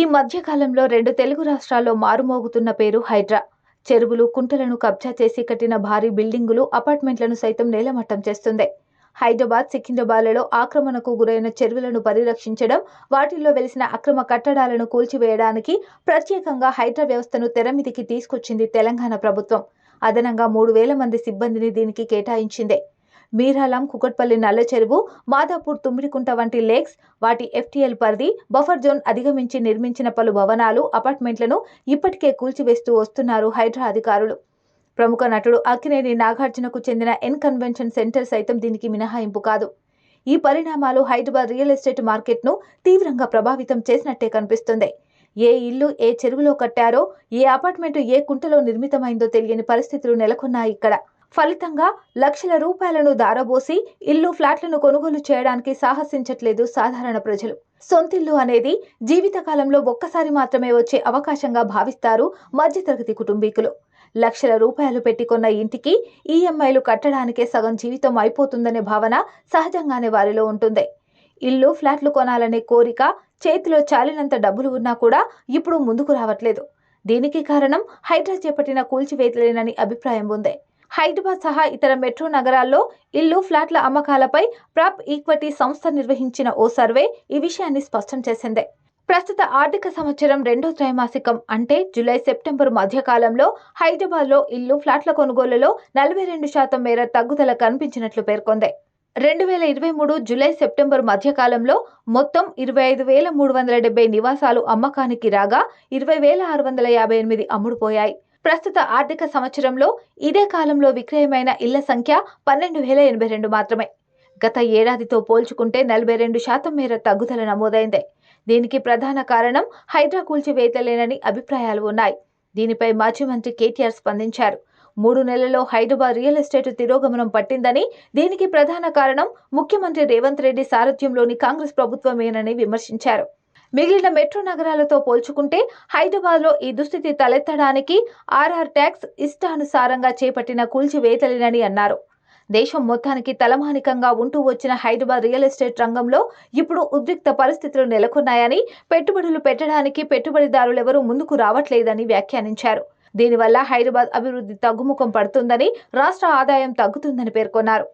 ఈ మధ్యకాలంలో రెండు తెలుగు రాష్ట్రాల్లో మారుమోగుతున్న పేరు హైడ్రా. చెరువులు కుంటలను కబ్జా చేసి కట్టిన భారీ బిల్డింగులు అపార్ట్మెంట్లను సైతం నేలమట్టం చేస్తుంది హైదరాబాద్ సికింద్రాబాద్లలో ఆక్రమణకు గురైన చెరువులను పరిరక్షించడం వాటిల్లో వెలిసిన అక్రమ కట్టడాలను కూల్చివేయడానికి ప్రత్యేకంగా హైడ్రా వ్యవస్థను తెరమిదికి తీసుకొచ్చింది తెలంగాణ ప్రభుత్వం. అదనంగా మూడు వేల మంది సిబ్బందిని దీనికి కేటాయించింది. మీరాలం కుకట్పల్లి నల్ల చెరువు మాదాపూర్ తుమ్మిడికుంట వంటి లేక్స్ వాటి ఎఫ్టీఎల్ పరిధి బఫర్ జోన్ అధిగమించి నిర్మించిన పలు భవనాలు అపార్ట్మెంట్లను ఇప్పటికే కూల్చివేస్తూ వస్తున్నారు హైడ్రా అధికారులు. ప్రముఖ నటుడు అక్కినేని నాగార్జునకు చెందిన ఎన్ కన్వెన్షన్ సెంటర్ సైతం దీనికి మినహాయింపు కాదు. ఈ పరిణామాలు హైదరాబాద్ రియల్ ఎస్టేట్ మార్కెట్ను తీవ్రంగా ప్రభావితం చేసినట్టే కనిపిస్తుంది. ఏ ఇల్లు ఏ చెరువులో కట్టారో ఏ అపార్ట్మెంట్ ఏ కుంటలో నిర్మితమైందో తెలియని పరిస్థితులు నెలకొన్నాయి ఇక్కడ. ఫలితంగా లక్షల రూపాయలను దారబోసి ఇల్లు ఫ్లాట్లను కొనుగోలు చేయడానికి సాహసించట్లేదు సాధారణ ప్రజలు. సొంతిల్లు అనేది జీవితకాలంలో ఒక్కసారి మాత్రమే వచ్చే అవకాశంగా భావిస్తారు మధ్యతరగతి కుటుంబీకులు. లక్షల రూపాయలు పెట్టుకున్న ఇంటికి ఈఎంఐలు కట్టడానికే సగం జీవితం అయిపోతుందనే భావన సహజంగానే వారిలో ఉంటుంది. ఇల్లు ఫ్లాట్లు కొనాలనే కోరిక చేతిలో చాలినంత డబ్బులు ఉన్నా కూడా ఇప్పుడు ముందుకు రావట్లేదు. దీనికి కారణం హైడ్రా చేపట్టిన కూల్చివేతలేనని అభిప్రాయం ఉంది. హైదరాబాద్ సహా ఇతర మెట్రో నగరాల్లో ఇల్లు ఫ్లాట్ల అమ్మకాలపై ప్రాప్ ఈక్విటీ సంస్థ నిర్వహించిన ఓ సర్వే ఈ విషయాన్ని స్పష్టం చేసింది. ప్రస్తుత ఆర్థిక సంవత్సరం రెండో త్రైమాసికం అంటే జూలై సెప్టెంబర్ మధ్యకాలంలో హైదరాబాద్లో ఇల్లు ఫ్లాట్ల కొనుగోలులో నలభై రెండు శాతం మేర తగ్గుదల కనిపించినట్లు పేర్కొంది. రెండు వేల ఇరవై మూడు జూలై సెప్టెంబర్ మధ్యకాలంలో మొత్తం ఇరవై ఐదు వేల మూడు వందల డెబ్బై నివాసాలు అమ్మకానికి రాగా ఇరవై వేల ఆరు వందల యాభై ఎనిమిది అమ్ముడుపోయాయి. ప్రస్తుత ఆర్థిక సంవత్సరంలో ఇదే కాలంలో విక్రయమైన ఇళ్ళ సంఖ్య పన్నెండు వేల ఎనభై రెండు మాత్రమే. గత ఏడాదితో పోల్చుకుంటే నలభై రెండు శాతం మేర తగ్గుదల నమోదైంది. దీనికి ప్రధాన కారణం హైడ్రా కూల్చివేతలేనని అభిప్రాయాలు ఉన్నాయి. దీనిపై మాజీ మంత్రి కేటీఆర్ స్పందించారు. మూడు నెలల్లో హైదరాబాద్ రియల్ ఎస్టేట్ తిరోగమనం పట్టిందని దీనికి ప్రధాన కారణం ముఖ్యమంత్రి రేవంత్ రెడ్డి సారథ్యంలోని కాంగ్రెస్ ప్రభుత్వమేనని విమర్శించారు. మిగిలిన మెట్రో నగరాలతో పోల్చుకుంటే హైదరాబాద్లో ఈ దుస్థితి తలెత్తడానికి ఆర్ఆర్ ట్యాక్స్ ఇష్టానుసారంగా చేపట్టిన కూల్చివేతలేనని అన్నారు. దేశం మొత్తానికి తలమానికంగా ఉంటూ వచ్చిన హైదరాబాద్ రియల్ ఎస్టేట్ రంగంలో ఇప్పుడు ఉద్రిక్త పరిస్థితులు నెలకొన్నాయని పెట్టుబడులు పెట్టడానికి పెట్టుబడిదారులెవరూ ముందుకు రావట్లేదని వ్యాఖ్యానించారు. దీనివల్ల హైదరాబాద్ అభివృద్ధి తగ్గుముఖం పడుతుందని రాష్ట్ర ఆదాయం తగ్గుతుందని పేర్కొన్నారు.